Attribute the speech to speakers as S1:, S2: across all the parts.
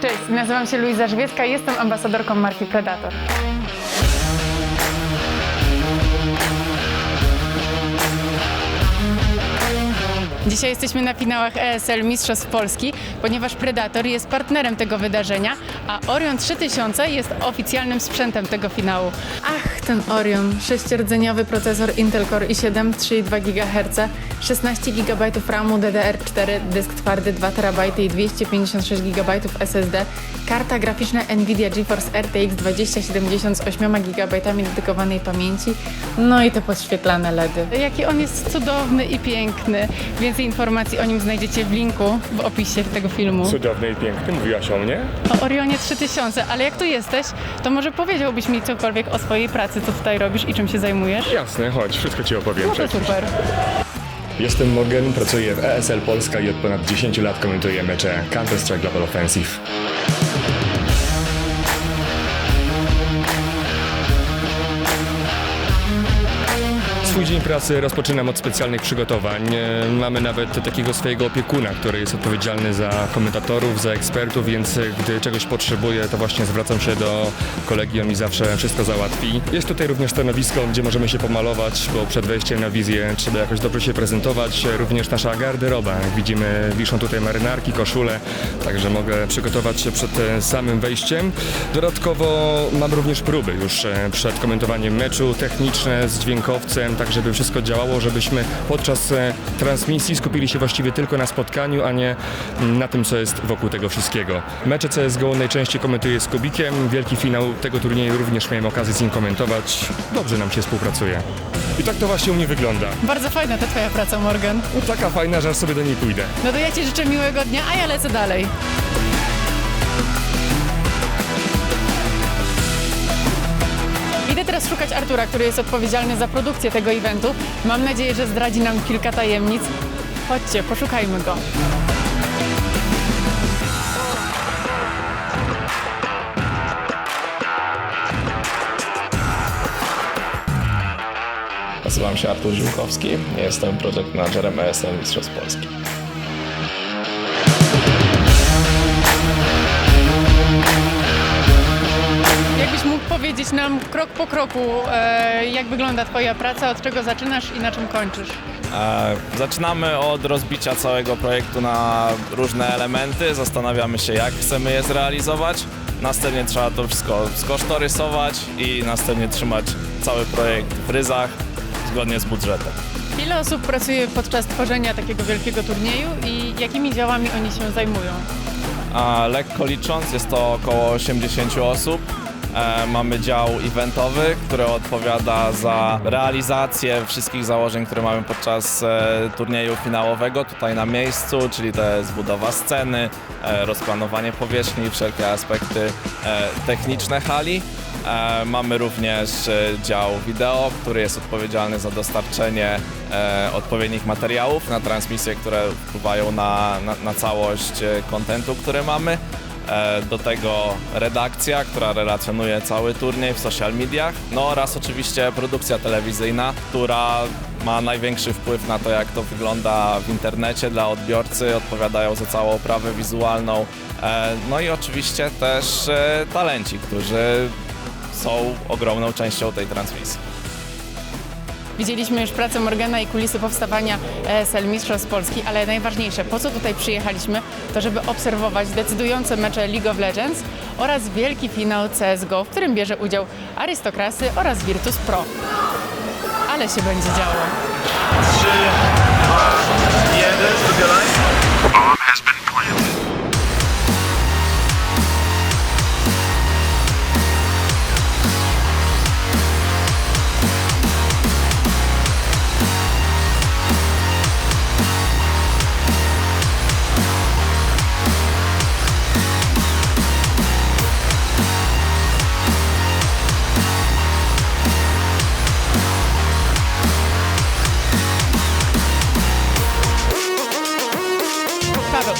S1: Cześć, nazywam się Luiza Żywiecka i jestem ambasadorką marki Predator. Dzisiaj jesteśmy na finałach ESL Mistrzostw Polski, ponieważ Predator jest partnerem tego wydarzenia, a Orion 3000 jest oficjalnym sprzętem tego finału. Ach, ten Orion. Sześciordzeniowy procesor Intel Core i7, 3,2 GHz, 16 GB RAMu DDR4, dysk twardy 2 TB i 256 GB SSD, karta graficzna Nvidia GeForce RTX 2070 z 8 GB dedykowanej pamięci, no i te podświetlane LEDy. Jaki on jest cudowny i piękny. Więcej informacji o nim znajdziecie w linku w opisie tego filmu.
S2: Cudowny i piękny, mówiłaś o mnie?
S1: O Orionie 3000, ale jak tu jesteś, to może powiedziałbyś mi cokolwiek o swojej pracy, co tutaj robisz i czym się zajmujesz?
S2: Jasne, chodź, wszystko ci opowiem
S1: No to
S2: przecież.
S1: super.
S2: Jestem Morgan, pracuję w ESL Polska i od ponad 10 lat komentuję mecze Counter-Strike Global Offensive. Swój dzień pracy rozpoczynam od specjalnych przygotowań. E, Mamy nawet takiego swojego opiekuna, który jest odpowiedzialny za komentatorów, za ekspertów, więc gdy czegoś potrzebuję, to właśnie zwracam się do kolegi, on mi zawsze wszystko załatwi. Jest tutaj również stanowisko, gdzie możemy się pomalować, bo przed wejściem na wizję trzeba jakoś dobrze się prezentować. E, Również nasza garderoba. Jak widzimy, wiszą tutaj marynarki, koszule, także mogę przygotować się przed e, samym wejściem. Dodatkowo mam również próby już przed komentowaniem meczu, techniczne z dźwiękowcem, tak żeby wszystko działało, żebyśmy podczas e, transmisji skupili się właściwie tylko na spotkaniu, a nie mm, na tym, co jest wokół tego wszystkiego. Mecze CSGO najczęściej komentuję z Kubikiem, wielki finał tego turnieju również miałem okazję z nim komentować. Dobrze nam się współpracuje. I tak to właśnie u mnie wygląda.
S1: Bardzo fajna ta twoja praca, Morgan.
S2: Taka fajna, że aż sobie do niej pójdę.
S1: No to ja ci życzę miłego dnia, a ja lecę dalej. Idę teraz szukać Artura, który jest odpowiedzialny za produkcję tego eventu. Mam nadzieję, że zdradzi nam kilka tajemnic. Chodźcie, poszukajmy go.
S3: Nazywam się Artur Ziółkowski, jestem project managerem ESL Mistrzostw Polski.
S1: Mógł powiedzieć nam krok po kroku, e, jak wygląda Twoja praca, od czego zaczynasz i na czym kończysz?
S4: E, Zaczynamy od rozbicia całego projektu na różne elementy, zastanawiamy się jak chcemy je zrealizować. Następnie trzeba to wszystko skosztorysować i następnie trzymać cały projekt w ryzach zgodnie z budżetem.
S1: Ile osób pracuje podczas tworzenia takiego wielkiego turnieju i jakimi działami oni się zajmują?
S4: A lekko licząc jest to około 80 osób. E, mamy dział eventowy, który odpowiada za realizację wszystkich założeń, które mamy podczas e, turnieju finałowego tutaj na miejscu, czyli to jest budowa sceny, e, rozplanowanie powierzchni, wszelkie aspekty techniczne hali. Mamy również dział wideo, który jest odpowiedzialny za dostarczenie odpowiednich materiałów na transmisje, które wpływają na, na, na całość kontentu, który mamy. E, do tego redakcja, która relacjonuje cały turniej w social mediach. No oraz oczywiście produkcja telewizyjna, która ma największy wpływ na to, jak to wygląda w internecie dla odbiorcy, odpowiadają za całą oprawę wizualną. E, No i oczywiście też e, talenci, którzy są ogromną częścią tej transmisji.
S1: Widzieliśmy już pracę Morgana i kulisy powstawania ESL Mistrzostw Polski, ale najważniejsze, po co tutaj przyjechaliśmy, to żeby obserwować decydujące mecze League of Legends oraz wielki finał CSGO, w którym bierze udział Arystokrasy oraz Virtus Pro. Ale się będzie działo. Paweł,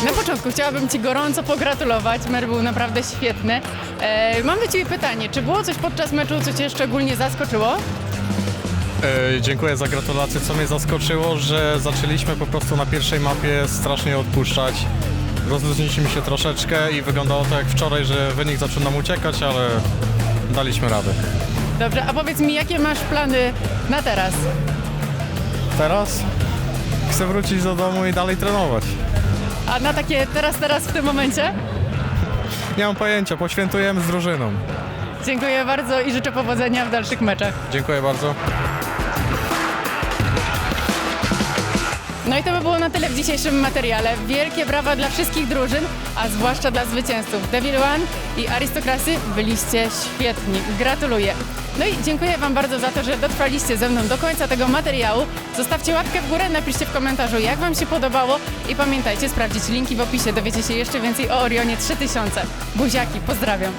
S1: na początku chciałabym Ci gorąco pogratulować. Mer był naprawdę świetny. E, mam do Ciebie pytanie, czy było coś podczas meczu, co Cię szczególnie zaskoczyło?
S5: E, dziękuję za gratulacje. Co mnie zaskoczyło, że zaczęliśmy po prostu na pierwszej mapie strasznie odpuszczać. rozluźniliśmy się troszeczkę i wyglądało to jak wczoraj, że wynik zaczął nam uciekać, ale daliśmy radę.
S1: Dobrze, a powiedz mi, jakie masz plany na teraz?
S5: Teraz chcę wrócić do domu i dalej trenować.
S1: A na takie teraz, teraz w tym momencie?
S5: Nie mam pojęcia, poświętujemy z drużyną.
S1: Dziękuję bardzo i życzę powodzenia w dalszych meczach.
S5: Dziękuję bardzo.
S1: No i to by było na tyle w dzisiejszym materiale. Wielkie brawa dla wszystkich drużyn, a zwłaszcza dla zwycięzców. Devil One i Arystokrasy byliście świetni. Gratuluję. No i dziękuję Wam bardzo za to, że dotrwaliście ze mną do końca tego materiału. Zostawcie łapkę w górę, napiszcie w komentarzu, jak Wam się podobało i pamiętajcie sprawdzić linki w opisie. Dowiecie się jeszcze więcej o Orionie 3000. Buziaki, pozdrawiam.